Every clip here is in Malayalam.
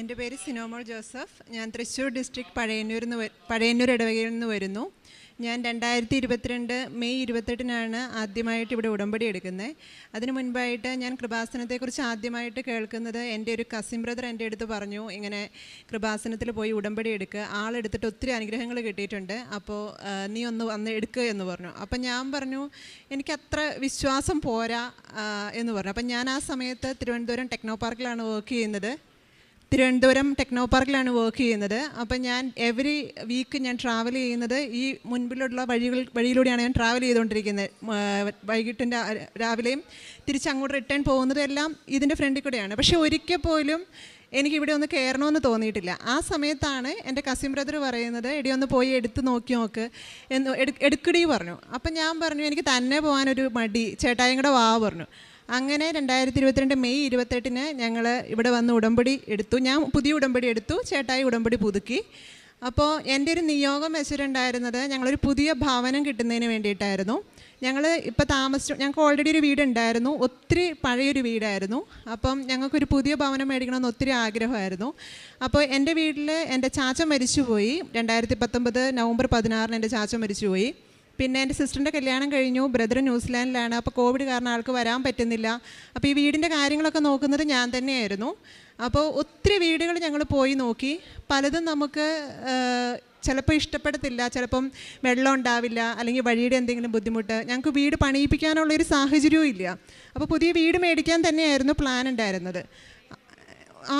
എന്റെ പേര് സിനോമോൾ ജോസഫ്. ഞാൻ തൃശ്ശൂർ ഡിസ്ട്രിക്ട് പഴയന്നൂരിൽ നിന്ന് പഴയന്നൂർ ഇടവകയിൽ നിന്ന് വരുന്നു. ഞാൻ രണ്ടായിരത്തി ഇരുപത്തിരണ്ട് മെയ് ഇരുപത്തെട്ടിനാണ് ആദ്യമായിട്ട് ഇവിടെ ഉടമ്പടി എടുക്കുന്നത്. അതിന് മുൻപായിട്ട് ഞാൻ കൃപാസനത്തെക്കുറിച്ച് ആദ്യമായിട്ട് കേൾക്കുന്നത് എന്റെ ഒരു കസിൻ ബ്രദർ എന്റെ അടുത്ത് പറഞ്ഞു ഇങ്ങനെ കൃപാസനത്തിൽ പോയി ഉടമ്പടി എടുക്കുക ആളെടുത്തിട്ട് ഒത്തിരി അനുഗ്രഹങ്ങൾ കിട്ടിയിട്ടുണ്ട്. അപ്പോൾ നീ ഒന്ന് വന്ന് എടുക്കുക എന്ന് പറഞ്ഞു. അപ്പം ഞാൻ പറഞ്ഞു എനിക്കത്ര വിശ്വാസം പോരാ എന്ന് പറഞ്ഞു. അപ്പം ഞാൻ ആ സമയത്ത് തിരുവനന്തപുരം ടെക്നോ പാർക്കിലാണ് വർക്ക് ചെയ്യുന്നത്. തിരുവനന്തപുരം ടെക്നോ പാർക്കിലാണ് വർക്ക് ചെയ്യുന്നത്. അപ്പം ഞാൻ എവറി വീക്ക് ഞാൻ ട്രാവൽ ചെയ്യുന്നത് ഈ മുൻപിലുള്ള വഴികൾ വഴിയിലൂടെയാണ് ഞാൻ ട്രാവൽ ചെയ്തുകൊണ്ടിരിക്കുന്നത്. വൈകിട്ടിന്റെ തിരിച്ച് രാവിലെയും തിരിച്ചങ്ങോട്ട് റിട്ടേൺ പോകുന്നതും എല്ലാം ഇതിന്റെ ഫ്രണ്ടിൽ കൂടെയാണ്. പക്ഷേ ഒരിക്കൽ പോലും എനിക്ക് ഇവിടെ ഒന്ന് കയറണമെന്ന് തോന്നിയിട്ടില്ല. ആ സമയത്താണ് എന്റെ കസിൻ ബ്രദർ പറയുന്നത് എടി ഒന്ന് പോയി എടുത്ത് നോക്കി നോക്ക് എന്ന് എടു എടുക്കടി പറഞ്ഞു. അപ്പം ഞാൻ പറഞ്ഞു എനിക്ക് തന്നെ പോകാനൊരു മടി. ചേട്ടായും കൂടെ വാ പറഞ്ഞു. അങ്ങനെ രണ്ടായിരത്തി ഇരുപത്തിരണ്ട് മെയ് ഇരുപത്തെട്ടിന് ഞങ്ങൾ ഇവിടെ വന്ന് ഉടമ്പടി എടുത്തു. ഞാൻ പുതിയ ഉടമ്പടി എടുത്തു. ചേട്ടായി ഉടമ്പടി പുതുക്കി. അപ്പോൾ എന്റെ ഒരു നിയോഗം വെച്ചിട്ടുണ്ടായിരുന്നത് ഞങ്ങളൊരു പുതിയ ഭവനം കിട്ടുന്നതിന് വേണ്ടിയിട്ടായിരുന്നു. ഞങ്ങൾ ഇപ്പോൾ താമസിച്ചു ഞങ്ങൾക്ക് ഓൾറെഡി ഒരു വീടുണ്ടായിരുന്നു. ഒത്തിരി പഴയൊരു വീടായിരുന്നു. അപ്പം ഞങ്ങൾക്കൊരു പുതിയ ഭവനം മേടിക്കണമെന്ന് ഒത്തിരി ആഗ്രഹമായിരുന്നു. അപ്പോൾ എന്റെ വീട്ടിൽ എന്റെ ചാച്ച മരിച്ചുപോയി. രണ്ടായിരത്തി പത്തൊമ്പത് നവംബർ പതിനാറിന് എന്റെ ചാച്ച മരിച്ചുപോയി. പിന്നെ എന്റെ സിസ്റ്ററിന്റെ കല്യാണം കഴിഞ്ഞു. ബ്രദർ ന്യൂസിലാൻഡിലാണ്. അപ്പോൾ കോവിഡ് കാരണം ആൾക്ക് വരാൻ പറ്റുന്നില്ല. അപ്പോൾ ഈ വീടിന്റെ കാര്യങ്ങളൊക്കെ നോക്കുന്നത് ഞാൻ തന്നെയായിരുന്നു. അപ്പോൾ ഒത്തിരി വീടുകൾ ഞങ്ങൾ പോയി നോക്കി. പലതും നമുക്ക് ചിലപ്പോൾ ഇഷ്ടപ്പെടത്തില്ല. ചിലപ്പം വെള്ളം ഉണ്ടാവില്ല. അല്ലെങ്കിൽ വഴിയുടെ എന്തെങ്കിലും ബുദ്ധിമുട്ട്. ഞങ്ങൾക്ക് വീട് പണിയിപ്പിക്കാനുള്ളൊരു സാഹചര്യവും ഇല്ല. അപ്പോൾ പുതിയ വീട് മേടിക്കാൻ തന്നെയായിരുന്നു പ്ലാൻ ഉണ്ടായിരുന്നത്.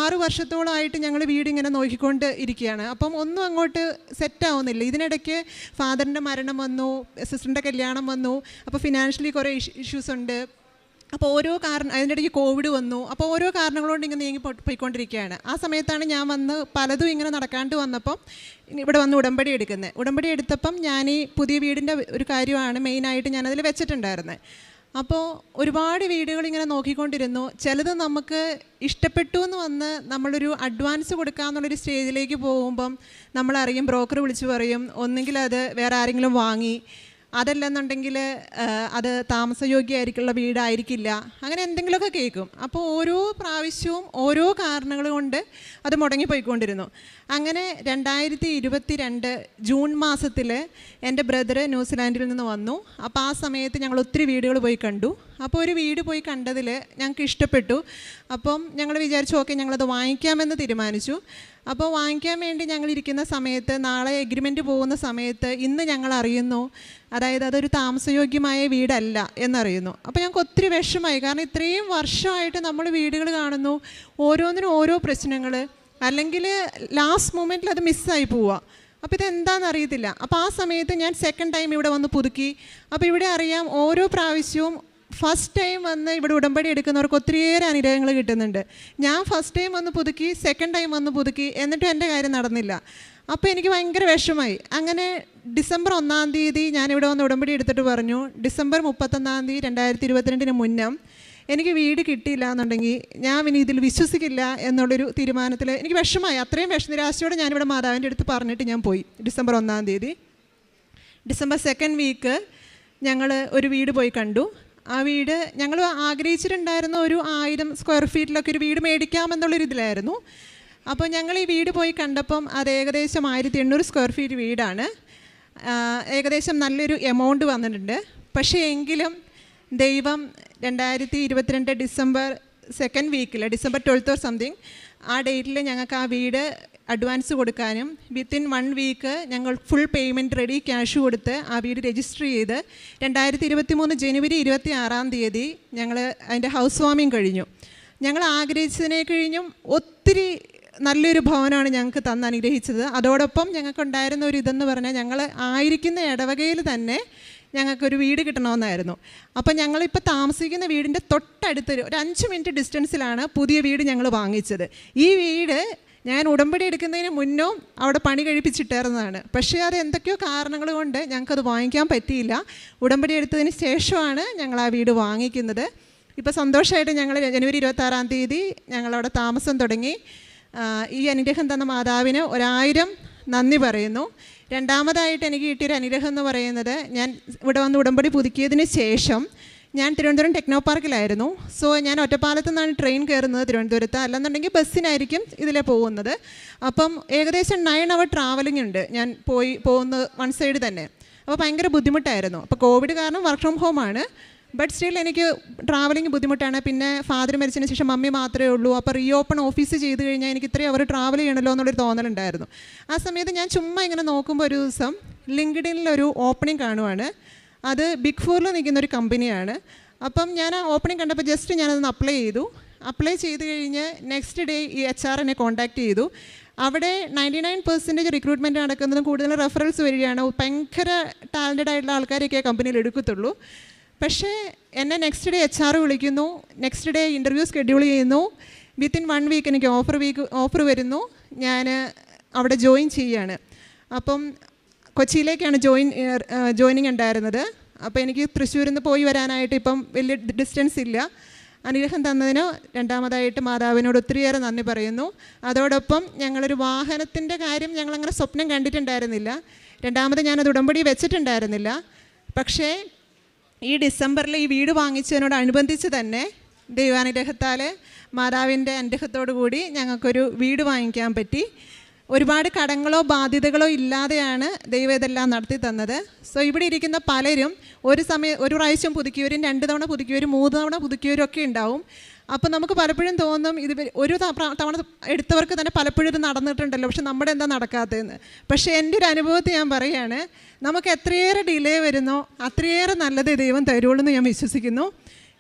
ആറ് വർഷത്തോളമായിട്ട് ഞങ്ങൾ വീട് ഇങ്ങനെ നോക്കിക്കൊണ്ട് ഇരിക്കുകയാണ്. അപ്പം ഒന്നും അങ്ങോട്ട് സെറ്റ് ആവുന്നില്ല. ഇതിനിടയ്ക്ക് ഫാദറിന്റെ മരണം വന്നു സിസ്റ്ററിന്റെ കല്യാണം വന്നു അപ്പോൾ ഫിനാൻഷ്യലി കുറേ ഇഷ്യൂസ് ഉണ്ട്. അപ്പോൾ ഓരോ കാരണം അതിനിടയ്ക്ക് കോവിഡ് വന്നു. അപ്പോൾ ഓരോ കാരണങ്ങൾ കൊണ്ട് ഇങ്ങനെ നീങ്ങി പോയിക്കൊണ്ടിരിക്കുകയാണ്. ആ സമയത്താണ് ഞാൻ വന്ന് പലതും ഇങ്ങനെ നടക്കാണ്ട് വന്നപ്പം ഇവിടെ വന്ന് ഉടമ്പടി എടുക്കുന്നത് ഉടമ്പടി എടുത്തപ്പം ഞാൻ ഈ പുതിയ വീടിന്റെ ഒരു കാര്യമാണ് മെയിനായിട്ട് ഞാനതിൽ വെച്ചിട്ടുണ്ടായിരുന്നത് അപ്പോൾ ഒരുപാട് വീടുകൾ ഇങ്ങനെ നോക്കിക്കൊണ്ടിരുന്നു. ചിലത് നമുക്ക് ഇഷ്ടപ്പെട്ടു എന്ന് വന്ന് നമ്മളൊരു അഡ്വാൻസ് കൊടുക്കാമെന്നുള്ളൊരു സ്റ്റേജിലേക്ക് പോകുമ്പം നമ്മളറിയും ബ്രോക്കർ വിളിച്ച് പറയും. ഒന്നുകിൽ അത് വേറെ ആരെങ്കിലും വാങ്ങി. അതല്ലെന്നുണ്ടെങ്കിൽ അത് താമസയോഗ്യമായിരിക്കുള്ള വീടായിരിക്കില്ല. അങ്ങനെ എന്തെങ്കിലുമൊക്കെ കേൾക്കും. അപ്പോൾ ഓരോ പ്രാവശ്യവും ഓരോ കാരണങ്ങൾ കൊണ്ട് അത് മുടങ്ങിപ്പോയിക്കൊണ്ടിരുന്നു. അങ്ങനെ രണ്ടായിരത്തി ഇരുപത്തി രണ്ട് ജൂൺ മാസത്തിൽ എന്റെ ബ്രദർ ന്യൂസിലാൻഡിൽ നിന്ന് വന്നു. അപ്പോൾ ആ സമയത്ത് ഞങ്ങൾ ഒത്തിരി വീടുകൾ പോയി കണ്ടു. അപ്പോൾ ഒരു വീട് പോയി കണ്ടതിൽ ഞങ്ങൾക്ക് ഇഷ്ടപ്പെട്ടു. അപ്പം ഞങ്ങൾ വിചാരിച്ചു ഓക്കെ ഞങ്ങളത് വാങ്ങിക്കാമെന്ന് തീരുമാനിച്ചു. അപ്പോൾ വാങ്ങിക്കാൻ വേണ്ടി ഞങ്ങൾ ഇരിക്കുന്ന സമയത്ത് നാളെ എഗ്രിമെന്റ് പോകുന്ന സമയത്ത് ഇന്ന് ഞങ്ങൾ അറിയുന്നു അതായത് അതൊരു താമസയോഗ്യമായ വീടല്ല എന്നറിയുന്നു. അപ്പോൾ ഞങ്ങൾക്ക് ഒത്തിരി വിഷമായി കാരണം ഇത്രയും വർഷമായിട്ട് നമ്മൾ വീടുകൾ കാണുന്നു ഓരോന്നിനും ഓരോ പ്രശ്നങ്ങൾ. അല്ലെങ്കിൽ ലാസ്റ്റ് മൊമെന്റിൽ അത് മിസ്സായി പോവുക. അപ്പോൾ ഇതെന്താണെന്ന് അറിയത്തില്ല. അപ്പോൾ ആ സമയത്ത് ഞാൻ സെക്കൻഡ് ടൈം ഇവിടെ വന്ന് പുതുക്കി. അപ്പോൾ ഇവിടെ അറിയാം ഓരോ പ്രാവശ്യവും ഫസ്റ്റ് ടൈം വന്ന് ഇവിടെ ഉടമ്പടി എടുക്കുന്നവർക്ക് ഒത്തിരിയേറെ അനുഗ്രഹങ്ങൾ കിട്ടുന്നുണ്ട്. ഞാൻ ഫസ്റ്റ് ടൈം വന്ന് പുതുക്കി സെക്കൻഡ് ടൈം വന്ന് പുതുക്കി എന്നിട്ടും എന്റെ കാര്യം നടന്നില്ല. അപ്പോൾ എനിക്ക് ഭയങ്കര വിഷമായി അങ്ങനെ ഡിസംബർ ഒന്നാം തീയതി ഞാനിവിടെ വന്ന് ഉടമ്പടി എടുത്തിട്ട് പറഞ്ഞു ഡിസംബർ മുപ്പത്തൊന്നാം തീയതി രണ്ടായിരത്തി ഇരുപത്തിരണ്ടിന് മുന്നം എനിക്ക് വീട് കിട്ടിയില്ല എന്നുണ്ടെങ്കിൽ ഞാൻ ഇനി ഇതിൽ വിശ്വസിക്കില്ല എന്നുള്ളൊരു തീരുമാനത്തിൽ എനിക്ക് വിഷമമായി. അത്രയും വിഷനിരാശയോടെ ഞാനിവിടെ മാതാവിന്റെ അടുത്ത് പറഞ്ഞിട്ട് ഞാൻ പോയി ഡിസംബർ ഒന്നാം തീയതി. ഡിസംബർ സെക്കൻഡ് വീക്ക് ഞങ്ങൾ ഒരു വീട് പോയി കണ്ടു. ആ വീട് ഞങ്ങൾ ആഗ്രഹിച്ചിട്ടുണ്ടായിരുന്ന ഒരു ആയിരം സ്ക്വയർ ഫീറ്റിലൊക്കെ ഒരു വീട് മേടിക്കാമെന്നുള്ളൊരു ഇതിലായിരുന്നു. അപ്പോൾ ഞങ്ങൾ ഈ വീട് പോയി കണ്ടപ്പം അത് ഏകദേശം ആയിരത്തി എണ്ണൂറ് സ്ക്വയർ ഫീറ്റ് വീടാണ്. ഏകദേശം നല്ലൊരു എമൗണ്ട് വന്നിട്ടുണ്ട്. പക്ഷേ എങ്കിലും ദൈവം രണ്ടായിരത്തി ഇരുപത്തിരണ്ട് ഡിസംബർ സെക്കൻഡ് വീക്കിൽ ഡിസംബർ ട്വൽത്ത് ഓർ സംതിങ് ആ ഡേറ്റിൽ ഞങ്ങൾക്ക് ആ വീട് അഡ്വാൻസ് കൊടുക്കാനും വിത്തിൻ വൺ വീക്ക് ഞങ്ങൾ ഫുൾ പേയ്മെന്റ് റെഡി ക്യാഷ് കൊടുത്ത് ആ വീട് രജിസ്റ്റർ ചെയ്ത് രണ്ടായിരത്തി ഇരുപത്തി മൂന്ന് ജനുവരി ഇരുപത്തി ആറാം തീയതി ഞങ്ങൾ അതിന്റെ ഹൗസ് വാമിങ് കഴിഞ്ഞു. ഞങ്ങൾ ആഗ്രഹിച്ചതിനെ കഴിഞ്ഞും ഒത്തിരി നല്ലൊരു ഭവനമാണ് ഞങ്ങൾക്ക് തന്ന് അനുഗ്രഹിച്ചത്. അതോടൊപ്പം ഞങ്ങൾക്കുണ്ടായിരുന്ന ഒരു ഇതെന്ന് പറഞ്ഞാൽ ഞങ്ങൾ ആയിരിക്കുന്ന ഇടവകയിൽ തന്നെ ഞങ്ങൾക്കൊരു വീട് കിട്ടണമെന്നായിരുന്നു. അപ്പോൾ ഞങ്ങളിപ്പോൾ താമസിക്കുന്ന വീടിന്റെ തൊട്ടടുത്തൊരു ഒരു അഞ്ച് മിനിറ്റ് ഡിസ്റ്റൻസിലാണ് പുതിയ വീട് ഞങ്ങൾ വാങ്ങിച്ചത്. ഈ വീട് ഞാൻ ഉടമ്പടി എടുക്കുന്നതിന് മുന്നോ അവിടെ പണി കഴിപ്പിച്ചിട്ടായിരുന്നതാണ് പക്ഷേ അത് എന്തൊക്കെയോ കാരണങ്ങൾ കൊണ്ട് ഞങ്ങൾക്കത് വാങ്ങിക്കാൻ പറ്റിയില്ല. ഉടമ്പടി എടുത്തതിന് ശേഷമാണ് ഞങ്ങൾ ആ വീട് വാങ്ങിക്കുന്നത്. ഇപ്പോൾ സന്തോഷമായിട്ട് ഞങ്ങൾ ജനുവരി ഇരുപത്താറാം തീയതി ഞങ്ങളവിടെ താമസം തുടങ്ങി. ഈ അനുഗ്രഹം തന്ന മാതാവിന് ഒരായിരം നന്ദി പറയുന്നു. രണ്ടാമതായിട്ട് എനിക്ക് കിട്ടിയൊരു അനുഗ്രഹം എന്ന് പറയുന്നത് ഞാൻ ഇവിടെ വന്ന് ഉടമ്പടി പുതുക്കിയതിന് ശേഷം ഞാൻ തിരുവനന്തപുരം ടെക്നോ പാർക്കിലായിരുന്നു സോ ഞാൻ ഒറ്റപ്പാലത്ത് നിന്നാണ് ട്രെയിൻ കയറുന്നത് തിരുവനന്തപുരത്ത്. അല്ലെന്നുണ്ടെങ്കിൽ ബസ്സിനായിരിക്കും ഇതിലെ പോകുന്നത്. അപ്പം ഏകദേശം നയൻ അവർ ട്രാവലിംഗ് ഉണ്ട്. ഞാൻ പോയി പോകുന്ന വൺ സൈഡ് തന്നെ. അപ്പോൾ ഭയങ്കര ബുദ്ധിമുട്ടായിരുന്നു. അപ്പോൾ കോവിഡ് കാരണം വർക്ക് ഫ്രം ഹോം ആണ്. ബട്ട് സ്റ്റിൽ എനിക്ക് ട്രാവലിംഗ് ബുദ്ധിമുട്ടാണ്. പിന്നെ ഫാദർ മരിച്ചതിന് ശേഷം മമ്മി മാത്രമേ ഉള്ളൂ. അപ്പോൾ റീ ഓപ്പൺ ഓഫീസ് ചെയ്ത് കഴിഞ്ഞാൽ എനിക്ക് ഇത്രയും അവർ ട്രാവൽ ചെയ്യണമല്ലോ എന്നുള്ളൊരു തോന്നലുണ്ടായിരുന്നു. ആ സമയത്ത് ഞാൻ ചുമ്മാ ഇങ്ങനെ നോക്കുമ്പോൾ ഒരു ദിവസം ലിങ്ക്ഡിനിൽ ഒരു ഓപ്പണിംഗ് കാണുവാണ്. അത് ബിഗ് ഫോറിൽ നിൽക്കുന്ന ഒരു കമ്പനിയാണ്. അപ്പം ഞാൻ ആ ഓപ്പണിംഗ് കണ്ടപ്പോൾ ജസ്റ്റ് ഞാനതൊന്ന് അപ്ലൈ ചെയ്തു. അപ്ലൈ ചെയ്ത് കഴിഞ്ഞ് നെക്സ്റ്റ് ഡേ ഈ എച്ച് ആർ എന്നെ കോൺടാക്ട് ചെയ്തു. അവിടെ നയന്റി നയൻ പെർസെന്റേജ് റിക്രൂട്ട്മെന്റ് നടക്കുന്നതും കൂടുതൽ റെഫറൻസ് വരികയാണ്. ഭയങ്കര ടാലന്റഡ് ആയിട്ടുള്ള ആൾക്കാരെയൊക്കെ ആ കമ്പനിയിൽ എടുക്കത്തുള്ളൂ. പക്ഷേ എന്നെ നെക്സ്റ്റ് ഡേ എച്ച് ആർ വിളിക്കുന്നു. നെക്സ്റ്റ് ഡേ ഇന്റർവ്യൂ ഷെഡ്യൂൾ ചെയ്യുന്നു. വിത്തിൻ വൺ വീക്ക് എനിക്ക് ഓഫർ വീക്ക് ഓഫർ വരുന്നു. ഞാൻ അവിടെ ജോയിൻ ചെയ്യാണ്. അപ്പം കൊച്ചിയിലേക്കാണ് ജോയിൻ ജോയിനിങ് ഉണ്ടായിരുന്നത്. അപ്പോൾ എനിക്ക് തൃശ്ശൂരിൽ നിന്ന് പോയി വരാനായിട്ട് ഇപ്പം വലിയ ഡിസ്റ്റൻസ് ഇല്ല. അനുഗ്രഹം തന്നതിന് രണ്ടാമതായിട്ട് മാതാവിനോട് ഒത്തിരിയേറെ നന്ദി പറയുന്നു. അതോടൊപ്പം ഞങ്ങളൊരു വാഹനത്തിന്റെ കാര്യം ഞങ്ങളങ്ങനെ സ്വപ്നം കണ്ടിട്ടുണ്ടായിരുന്നില്ല. രണ്ടാമത് ഞാനത് ഉടമ്പടി വെച്ചിട്ടുണ്ടായിരുന്നില്ല. പക്ഷേ ഈ ഡിസംബറിൽ ഈ വീട് വാങ്ങിച്ചതിനോടനുബന്ധിച്ച് തന്നെ ദൈവാനുഗ്രഹത്താൽ മാതാവിന്റെ അനുഗ്രഹത്തോടു കൂടി ഞങ്ങൾക്കൊരു വീട് വാങ്ങിക്കാൻ പറ്റി. ഒരുപാട് കടങ്ങളോ ബാധ്യതകളോ ഇല്ലാതെയാണ് ദൈവം ഇതെല്ലാം നടത്തി തന്നത്. സോ ഇവിടെ ഇരിക്കുന്ന പലരും ഒരു സമയം ഒരു പ്രാവശ്യം പുതുക്കിയവരും രണ്ട് തവണ പുതുക്കിയവരും മൂന്ന് തവണ പുതുക്കിയവരും ഒക്കെ ഉണ്ടാവും. അപ്പോൾ നമുക്ക് പലപ്പോഴും തോന്നും ഇത് ഒരു തവണ എടുത്തവർക്ക് തന്നെ പലപ്പോഴും ഇത് നടന്നിട്ടുണ്ടല്ലോ. പക്ഷെ നമ്മുടെ എന്താ നടക്കാത്തതെന്ന്. പക്ഷേ എന്റെ ഒരു അനുഭവത്തെ ഞാൻ പറയുകയാണ് നമുക്ക് എത്രയേറെ ഡിലേ വരുന്നോ അത്രയേറെ നല്ലത് ദൈവം തരുള്ളൂ എന്ന് ഞാൻ വിശ്വസിക്കുന്നു.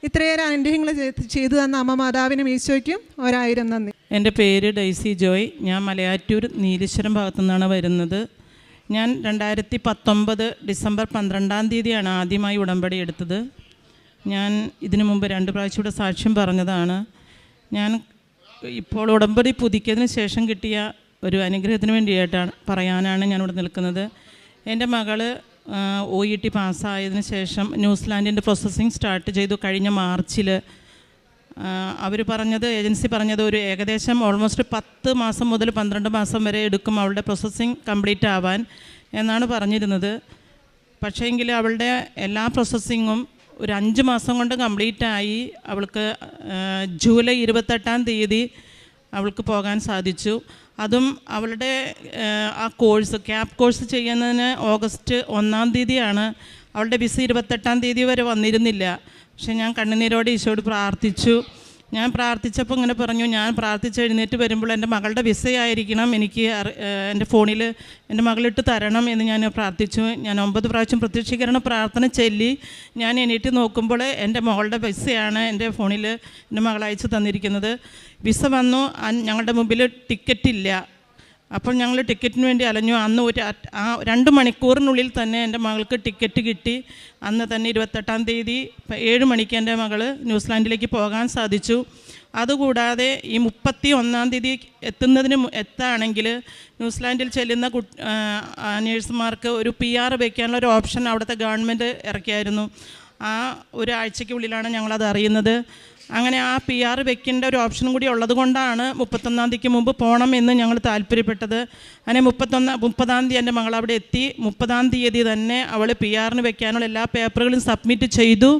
ഇത്രയേറെ അനുഗ്രഹങ്ങൾ ചെയ്ത് തന്ന അമ്മ മാതാവിനും ഈശോയ്ക്കും ഒരായിരം നന്ദി. എന്റെ പേര് ഡൈസി ജോയ്. ഞാൻ മലയാറ്റൂർ നീലേശ്വരം ഭാഗത്തു നിന്നാണ് വരുന്നത്. ഞാൻ രണ്ടായിരത്തി പത്തൊമ്പത് ഡിസംബർ പന്ത്രണ്ടാം തീയതിയാണ് ആദ്യമായി ഉടമ്പടി എടുത്തത്. ഞാൻ ഇതിനു മുമ്പ് രണ്ട് പ്രാവശ്യം സാക്ഷ്യം പറഞ്ഞതാണ്. ഞാൻ ഇപ്പോൾ ഉടമ്പടി പുതുക്കിയതിന് ശേഷം കിട്ടിയ ഒരു അനുഗ്രഹത്തിന് വേണ്ടിയിട്ടാണ് പറയാനാണ് ഞാൻ ഇവിടെ നിൽക്കുന്നത്. എന്റെ മകൾ ഒ ഇ ടി പാസ്സായതിനു ശേഷം ന്യൂസിലാൻഡിന്റെ പ്രോസസ്സിങ് സ്റ്റാർട്ട് ചെയ്തു കഴിഞ്ഞ മാർച്ചിൽ അവർ പറഞ്ഞത് ഏജൻസി പറഞ്ഞത് ഒരു ഏകദേശം ഓൾമോസ്റ്റ് പത്ത് മാസം മുതൽ പന്ത്രണ്ട് മാസം വരെ എടുക്കും അവളുടെ പ്രോസസ്സിങ് കംപ്ലീറ്റ് ആവാൻ എന്നാണ് പറഞ്ഞിരുന്നത്. പക്ഷേങ്കിൽ അവളുടെ എല്ലാ പ്രോസസ്സിങ്ങും ഒരു അഞ്ച് മാസം കൊണ്ട് കംപ്ലീറ്റ് ആയി അവൾക്ക് ജൂലൈ ഇരുപത്തെട്ടാം തീയതി അവൾക്ക് പോകാൻ സാധിച്ചു. അതും അവളുടെ ആ, കോഴ്സ് ക്യാപ് കോഴ്സ് ചെയ്യുന്നതിന് ഓഗസ്റ്റ് ഒന്നാം തീയതിയാണ് അവളുടെ വിസ ഇരുപത്തെട്ടാം തീയതി വരെ വന്നിരുന്നില്ല. പക്ഷെ ഞാൻ കണ്ണുനീരോടെ ഈശോട് പ്രാർത്ഥിച്ചു. ഞാൻ പ്രാർത്ഥിച്ചപ്പോൾ ഇങ്ങനെ പറഞ്ഞു ഞാൻ പ്രാർത്ഥിച്ച് എഴുന്നേറ്റ് വരുമ്പോൾ എന്റെ മകളുടെ വിസയായിരിക്കണം എനിക്ക് എന്റെ ഫോണിൽ എന്റെ മകളിട്ട് തരണം എന്ന് ഞാൻ പ്രാർത്ഥിച്ചു. ഞാൻ ഒമ്പത് പ്രാവശ്യം പ്രത്യക്ഷീകരണ പ്രാർത്ഥന ചൊല്ലി. ഞാൻ എണീറ്റ് നോക്കുമ്പോൾ എന്റെ മകളുടെ വിസയാണ് എന്റെ ഫോണിൽ എന്റെ മകൾ തന്നിരിക്കുന്നത്. വിസ വന്നു. ഞങ്ങളുടെ മുമ്പിൽ ടിക്കറ്റ് ഇല്ല അപ്പോൾ ഞങ്ങൾ ടിക്കറ്റിന് വേണ്ടി അലഞ്ഞു. അന്ന് ഒരു ആ രണ്ട് മണിക്കൂറിനുള്ളിൽ തന്നെ എന്റെ മകൾക്ക് ടിക്കറ്റ് കിട്ടി. അന്ന് തന്നെ ഇരുപത്തെട്ടാം തീയതി ഏഴ് മണിക്ക് എന്റെ മകൾ ന്യൂസിലാൻഡിലേക്ക് പോകാൻ സാധിച്ചു. അതുകൂടാതെ ഈ മുപ്പത്തി ഒന്നാം തീയതി എത്തുന്നതിന് എത്താണെങ്കിൽ ന്യൂസിലാൻഡിൽ ചെല്ലുന്ന കു നേഴ്സുമാർക്ക് ഒരു പി ആർ വയ്ക്കാനുള്ള ഒരു ഓപ്ഷൻ അവിടുത്തെ ഗവൺമെന്റ് ഇറക്കിയായിരുന്നു. ആ ഒരാഴ്ചയ്ക്കുള്ളിലാണ് ഞങ്ങളത് അറിയുന്നത്. അങ്ങനെ ആ പി ആർ വെക്കേണ്ട ഒരു ഓപ്ഷനും കൂടി ഉള്ളത് കൊണ്ടാണ് മുപ്പത്തൊന്നാം തീയതിക്ക് മുമ്പ് പോകണം എന്ന് ഞങ്ങൾ താല്പര്യപ്പെട്ടത്. അങ്ങനെ മുപ്പത്തൊന്ന് മുപ്പതാം തീയതി എന്റെ മകൾ അവിടെ എത്തി. മുപ്പതാം തീയതി തന്നെ അവൾ പി ആറിന് വെക്കാനുള്ള എല്ലാ പേപ്പറുകളും സബ്മിറ്റ് ചെയ്തു.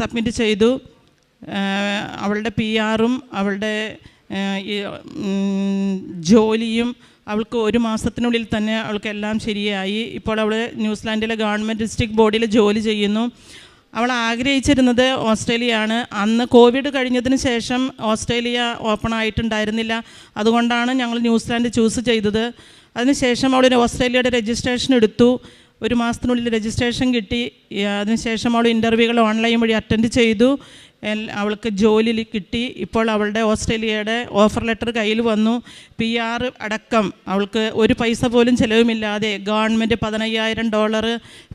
സബ്മിറ്റ് ചെയ്തു. അവളുടെ പി ആറും അവളുടെ ജോലിയും അവൾക്ക് ഒരു മാസത്തിനുള്ളിൽ തന്നെ അവൾക്ക് എല്ലാം ശരിയായി. ഇപ്പോൾ അവൾ ന്യൂസിലാൻഡിലെ ഗവൺമെന്റ് ഡിസ്ട്രിക്ട് ബോർഡിൽ ജോലി ചെയ്യുന്നു. അവൾ ആഗ്രഹിച്ചിരുന്നത് ഓസ്ട്രേലിയയാണ്. അന്ന് കോവിഡ് കഴിഞ്ഞതിന് ശേഷം ഓസ്ട്രേലിയ ഓപ്പൺ ആയിട്ടുണ്ടായിരുന്നില്ല. അതുകൊണ്ടാണ് ഞങ്ങൾ ന്യൂസിലാൻഡ് ചൂസ് ചെയ്തത്. അതിനുശേഷം അവൾ ഓസ്ട്രേലിയയുടെ രജിസ്ട്രേഷൻ എടുത്തു. ഒരു മാസത്തിനുള്ളിൽ രജിസ്ട്രേഷൻ കിട്ടി. അതിനുശേഷം അവൾ ഇന്റർവ്യൂകൾ ഓൺലൈൻ വഴി അറ്റൻഡ് ചെയ്തു. അവൾക്ക് ജോലി കിട്ടി. ഇപ്പോൾ അവളുടെ ഓസ്ട്രേലിയയുടെ ഓഫർ ലെറ്റർ കയ്യിൽ വന്നു. പി ആർ അടക്കം. അവൾക്ക് ഒരു പൈസ പോലും ചിലവുമില്ലാതെ ഗവൺമെന്റ് പതിനയ്യായിരം ഡോളർ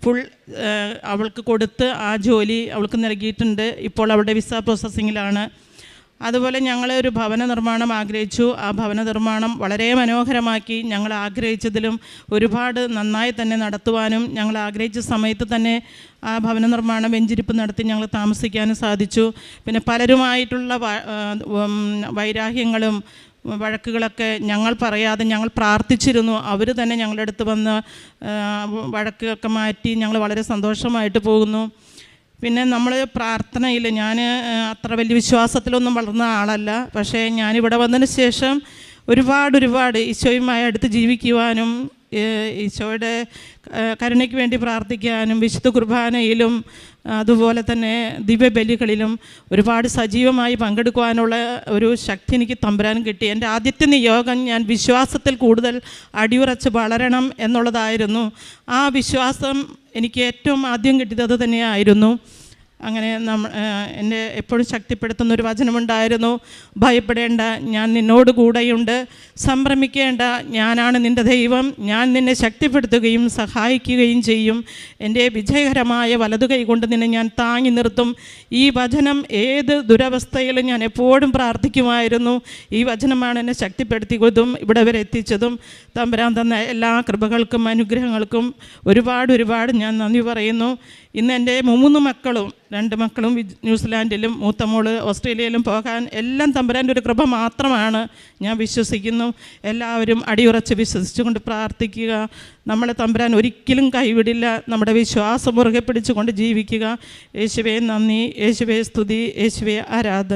ഫുൾ അവൾക്ക് കൊടുത്ത് ആ ജോലി അവൾക്ക് നൽകിയിട്ടുണ്ട്. ഇപ്പോൾ അവളുടെ വിസ പ്രോസസ്സിങ്ങിലാണ് അതുപോലെ ഞങ്ങൾ ഒരു ഭവന നിർമ്മാണം ആഗ്രഹിച്ചു. ആ ഭവന നിർമ്മാണം വളരെ മനോഹരമാക്കി ഞങ്ങൾ ആഗ്രഹിച്ചതിലും ഒരുപാട് നന്നായി തന്നെ നടത്തുവാനും ഞങ്ങൾ ആഗ്രഹിച്ച സമയത്ത് തന്നെ ആ ഭവന നിർമ്മാണം വെഞ്ചിരിപ്പ് നടത്തി ഞങ്ങൾ താമസിക്കാനും സാധിച്ചു. പിന്നെ പലരുമായിട്ടുള്ള വൈരാഹ്യങ്ങളും വഴക്കുകളൊക്കെ ഞങ്ങൾ പറയാതെ ഞങ്ങൾ പ്രാർത്ഥിച്ചിരുന്നു. അവർ തന്നെ ഞങ്ങളുടെ അടുത്ത് വന്ന് വഴക്കൊക്കെ മാറ്റി ഞങ്ങൾ വളരെ സന്തോഷമായിട്ട് പോകുന്നു. പിന്നെ നമ്മൾ പ്രാർത്ഥനയിൽ ഞാൻ അത്ര വലിയ വിശ്വാസത്തിലൊന്നും വളർന്ന ആളല്ല. പക്ഷേ ഞാനിവിടെ വന്നതിന് ശേഷം ഒരുപാട് ഒരുപാട് ഈശോയുമായി അടുത്ത് ജീവിക്കുവാനും ഈശോയുടെ കരുണയ്ക്ക് വേണ്ടി പ്രാർത്ഥിക്കാനും വിശുദ്ധ കുർബാനയിലും അതുപോലെ തന്നെ ദിവ്യബലികളിലും ഒരുപാട് സജീവമായി പങ്കെടുക്കുവാനുള്ള ഒരു ശക്തി എനിക്ക് തമ്പുരാൻ കിട്ടി. എന്റെ ആദ്യത്തെ നിയോഗം ഞാൻ വിശ്വാസത്തിൽ കൂടുതൽ അടിയുറച്ച് വളരണം എന്നുള്ളതായിരുന്നു. ആ വിശ്വാസം എനിക്ക് ഏറ്റവും ആദ്യം കിട്ടിയത് തന്നെയായിരുന്നു. അങ്ങനെ നമ്മ എന്നെ എപ്പോഴും ശക്തിപ്പെടുത്തുന്ന ഒരു വചനമുണ്ടായിരുന്നു. ഭയപ്പെടേണ്ട ഞാൻ നിന്നോട് കൂടെയുണ്ട്. സംഭ്രമിക്കേണ്ട ഞാനാണ് നിന്റെ ദൈവം. ഞാൻ നിന്നെ ശക്തിപ്പെടുത്തുകയും സഹായിക്കുകയും ചെയ്യും. എന്റെ വിജയകരമായ വലതു കൈകൊണ്ട് നിന്നെ ഞാൻ താങ്ങി നിർത്തും. ഈ വചനം ഏത് ദുരവസ്ഥയിലും ഞാൻ എപ്പോഴും പ്രാർത്ഥിക്കുമായിരുന്നു. ഈ വചനമാണ് എന്നെ ശക്തിപ്പെടുത്തിയതും ഇവിടെ വരെ എത്തിച്ചതും. തമ്പരാൻ തന്ന എല്ലാ കൃപകൾക്കും അനുഗ്രഹങ്ങൾക്കും ഒരുപാട് ഒരുപാട് ഞാൻ നന്ദി പറയുന്നു. ഇന്ന് എന്റെ മൂന്ന് മക്കളും രണ്ട് മക്കളും ന്യൂസിലാൻഡിലും മൂത്ത മോൾ ഓസ്ട്രേലിയയിലും പോകാൻ എല്ലാം തമ്പുരാന്റെ ഒരു കൃപ മാത്രമാണ് ഞാൻ വിശ്വസിക്കുന്നു. എല്ലാവരും അടിയുറച്ച് വിശ്വസിച്ചുകൊണ്ട് പ്രാർത്ഥിക്കുക. നമ്മളെ തമ്പുരാൻ ഒരിക്കലും കൈവിടില്ല. നമ്മുടെ വിശ്വാസം മുറുകെ പിടിച്ചുകൊണ്ട് ജീവിക്കുക. യേശുവേ നന്ദി. യേശുവേ സ്തുതി. യേശുവേ ആരാധന.